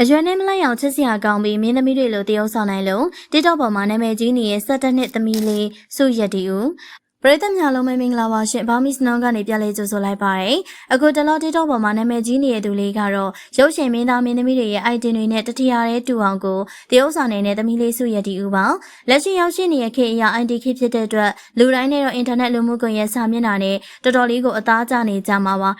အရွယ်နဲ့မလိုက်အောင်ချစ်စရာကောင်းပြီးမင်းသမီးတွေလိုတရုပ်ဆောင်နိုင်လို့တိတော့ပေါ်မှာနာမည်ကြီးနေတဲ့17နှစ်သမီးလေးစုရတီဦးပရိသတ်များလုံးပဲမင်္ဂလာပါရှင်ဘာမီစနောင်းကနေပြန်လေးကြိုဆိုလိုက်ပါရယ်အခုတလောတိတော့ပေါ်မှာနာမည်ကြီးနေတဲ့သူလေးကတော့ရုပ်ရှင်မင်းသားမင်းသမီးတွေရဲ့ item တွေနဲ့တတိယရဲတူအောင်ကိုတရုပ်ဆောင်နေတဲ့သမီးလေးစုရတီဦးပါလက်ရှိရောက်ရှိနေတဲ့ခေတ်အရာ item ခေတ်ဖြစ်တဲ့အတွက်လူတိုင်းနဲ့တော့အင်တာနက်လူမှုကွန်ရက်စာမျက်နှာနဲ့တော်တော်လေးကိုအသားကျနေကြမှာပါ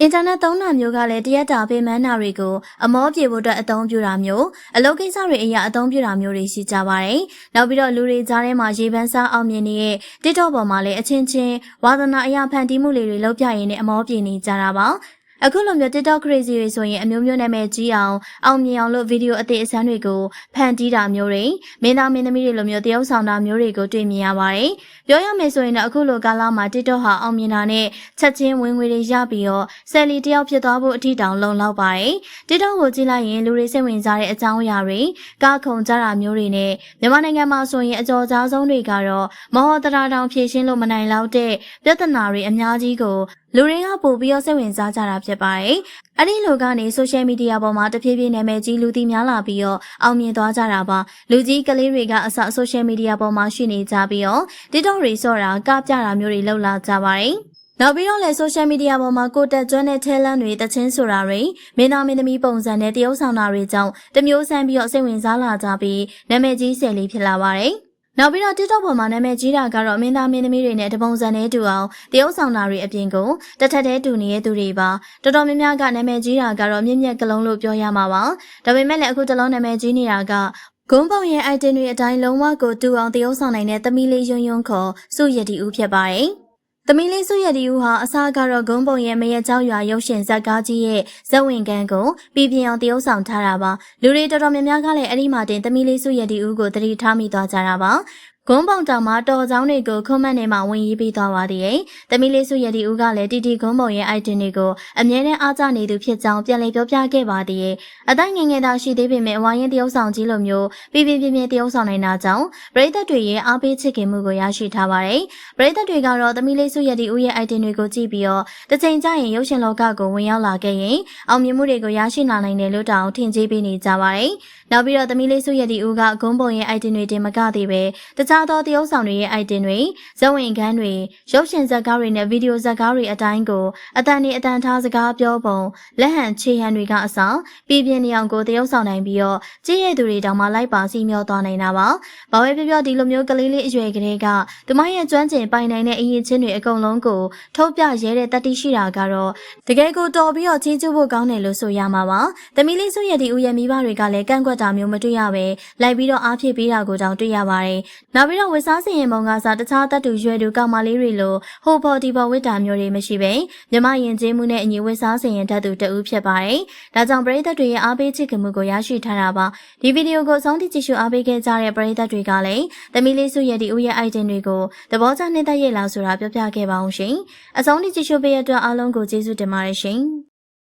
အင်တာနက်သုံးတာမျိုးကလည်းတရက်တာပေးမန်းတာတွေကိုအမောပြေဖို့အတွက်အသုံးပြုတာမျိုးအလုပ်ကိစ္စတွေအရာအသုံးပြုတာမျိုးတွေရှိကြပါတယ်။နောက်ပြီးတော့လူတွေကြားထဲမှာရေပန်းစားအောင်မြင်နေတဲ့ TikTok ပေါ်မှာလည်းအချင်းချင်းဝါသနာအရာဖန်တီးမှုလေးတွေလုပ်ပြရင်းနဲ့အမောပြေနေကြတာပါ။ အခုလိုမျိုး TikTok crazy တွေဆိုရင်အမျိုးမျိုးနာမည်ကြီးအောင်အောင်မြင်အောင်လို့ဗီဒီယိုအသေးအစမ်းတွေကိုဖန်တီးတာမျိုးတွေမင်းသားမင်းသမီးတွေလိုမျိုးတရုပ်ဆောင်တာမျိုးတွေကိုတွေ့မြင်ရပါတယ်။ပြောရမယ်ဆိုရင်တော့အခုလိုကာလမှာ TikTok ဟာအောင်မြင်တာနဲ့ချက်ချင်းဝင်ငွေတွေရပြီးတော့ဆယ်လီတယောက်ဖြစ်သွားဖို့အထီတောင်လုံလောက်ပါတယ်။ TikTok ကိုကြည့်လိုက်ရင်လူတွေစိတ်ဝင်စားတဲ့အကြောင်းအရာတွေကားခုံကြတာမျိုးတွေနဲ့မြန်မာနိုင်ငံမှာဆိုရင်အကြော်ကြားဆုံးတွေကတော့မဟောတရာတောင်ဖြည့်ရှင်းလို့မနိုင်လောက်တဲ့ပြဿနာတွေအများကြီးကို လူတွေကပို့ပြီးတော့စိတ်ဝင်စားကြတာဖြစ်ပါတယ်။အဲ့ဒီလိုကနေဆိုရှယ်မီဒီယာပေါ်မှာတဖြည်းဖြည်းနာမည်ကြီးလူသိများလာပြီးတော့အောင်မြင်သွားကြတာပါ။လူကြီးကလေးတွေကအစဆိုရှယ်မီဒီယာပေါ်မှာရှိနေကြပြီးတော့ TikTok တွေဆော့တာကပြတာမျိုးတွေလုပ်လာကြပါတယ်။နောက်ပြီးတော့လည်း social media ပေါ်မှာကိုတက်ကျွမ်းတဲ့ talent တွေတချင်းဆိုတာတွေမင်းသားမင်းသမီးပုံစံနဲ့တရုပ်ဆောင်တာတွေကြောင့်တမျိုးဆန်းပြီးတော့စိတ်ဝင်စားလာကြပြီးနာမည်ကြီးဆယ်လေးဖြစ်လာပါတယ်။ နောက်ပြီးတော့ TikTok ပေါ်မှာနာမည်ကြီးတာကတော့မင်းသားမင်းသမီးတွေနဲ့တပုံစံနဲ့တူအောင်တရုပ်ဆောင်တာတွေအပြင်ကိုတစ်ထက်တည်းတူနေတဲ့သူတွေပါတော်တော်များများကနာမည်ကြီးတာကတော့မြင့်မြတ်ကလုံးလို့ပြောရမှာပါဒါပေမဲ့လည်းအခုတလုံးနာမည်ကြီးနေတာကဂုံးပုံရဲ့ item တွေအတိုင်းလုံးဝကိုတူအောင်တရုပ်ဆောင်နိုင်တဲ့သမီးလေးယွန်းယွန်းခေါ်စုရတီဦးဖြစ်ပါတယ်။ သမီးလေးစုရတီဦးဟာအစားကတော့ဂုံးပုံရဲ့မရကြောက်ရွာရုပ်ရှင်ဇက်ကားကြီးရဲ့ဇက်ဝင်ကန်းကိုပြည်ပြင်းအောင်တရုပ်ဆောင်ထားတာပါ။လူတွေတော်တော်များများကလည်းအဲ့ဒီမှာတင်သမီးလေးစုရတီဦးကိုသတိထားမိသွားကြတာပါ။ ဂုံးပေါင်တောင်မှာတော်ချောင်းတွေကိုခွန်မတ်နေမှာဝင်ရေးပေးသွားပါသေးတယ်။တမီလေးစုရတီဦးကလည်းတီတီဂုံးပေါင်ရဲ့ item တွေကိုအမြဲတမ်းအားကျနေသူဖြစ်ကြောင်းပြန်လည်ပြောပြခဲ့ပါသေးတယ်။အတိုင်းငယ်ငယ်သာရှိသေးပေမဲ့ဝိုင်းရင်တရုပ်ဆောင်ကြီးလိုမျိုးပြပြပြပြတရုပ်ဆောင်နိုင်တာကြောင့်ပရိသတ်တွေရဲ့အားပေးချစ်ခင်မှုကိုရရှိထားပါတယ်။ပရိသတ်တွေကတော့တမီလေးစုရတီဦးရဲ့ item တွေကိုကြည့်ပြီးတော့တစ်ချိန်ကျရင်ရုပ်ရှင်လောကကိုဝင်ရောက်လာခဲ့ရင်အောင်မြင်မှုတွေကိုရရှိလာနိုင်တယ်လို့တောင်ထင်ကြေးပေးနေကြပါတယ်။နောက်ပြီးတော့တမီလေးစုရတီဦးကဂုံးပုံရဲ့ item တွေတင်မကသေးပဲတခြားသောတရုပ်ဆောင်တွေရဲ့ item တွေဇဝင်ခန်းတွေရုပ်ရှင်ဇာတ်ကားတွေနဲ့ဗီဒီယိုဇာတ်ကားတွေအတိုင်းကိုအတန်နေအတန်ထားစကားပြောပုံလက်ဟန်ခြေဟန်တွေကအစားပြည်ပြင်းနေအောင်ကိုတရုပ်ဆောင်နိုင်ပြီးတော့ကြည့်ရတဲ့သူတွေတောင်မှလိုက်ပါစီမျောသွားနိုင်တာပါ။ဘာပဲပြောပြောဒီလိုမျိုးကလေးလေးအရွယ်ကလေးကသူမရဲ့ကျွမ်းကျင်ပိုင်နိုင်တဲ့အရင်ချင်းတွေအကုန်လုံးကိုထုတ်ပြရဲတဲ့တတိရှိတာကတော့တကယ်ကိုတော်ပြီးတော့ချင်းကျဖို့ကောင်းတယ်လို့ဆိုရမှာပါ။သမီးလေးစုရဲ့ဒီဦးရဲ့မိဘတွေကလည်းကန့်ကွက်တာမျိုးမတွေ့ရပဲလိုက်ပြီးတော့အားဖြစ်ပေးတာကိုတောင်တွေ့ရပါတယ်။နောက်ပြီးတော့ဝစ်စားစင်ရင်မုံကစားတခြားတတ်တူရွယ်တူကောင်မလေးတွေလိုဟိုဘော်ဒီဘော်ဝစ်တာမျိုးတွေမရှိပဲမြမရင်ကျေးမှုနဲ့အညီဝစ်စားစင်ရင်တတ်သူတဦးဖြစ်ပါတယ်။ဒါကြောင့်ပရိသတ်တွေရဲ့အားပေးချစ်ခင်မှုကိုရရှိထားတာပါ။ဒီဗီဒီယိုကိုဆုံးထိကြည့်ရှုအားပေးခဲ့ကြတဲ့ပရိသတ်တွေကလည်းသမီးလေးစုရဲ့ဒီဦးရဲ့ item တွေကိုသဘောကျနှစ်သက်ရဲ့လားဆိုတာပြောပြခဲ့ပါအောင်ရှင်။အဆုံးထိကြည့်ရှုပေးရတဲ့အတွက်အားလုံးကိုကျေးဇူးတင်ပါတယ်ရှင်။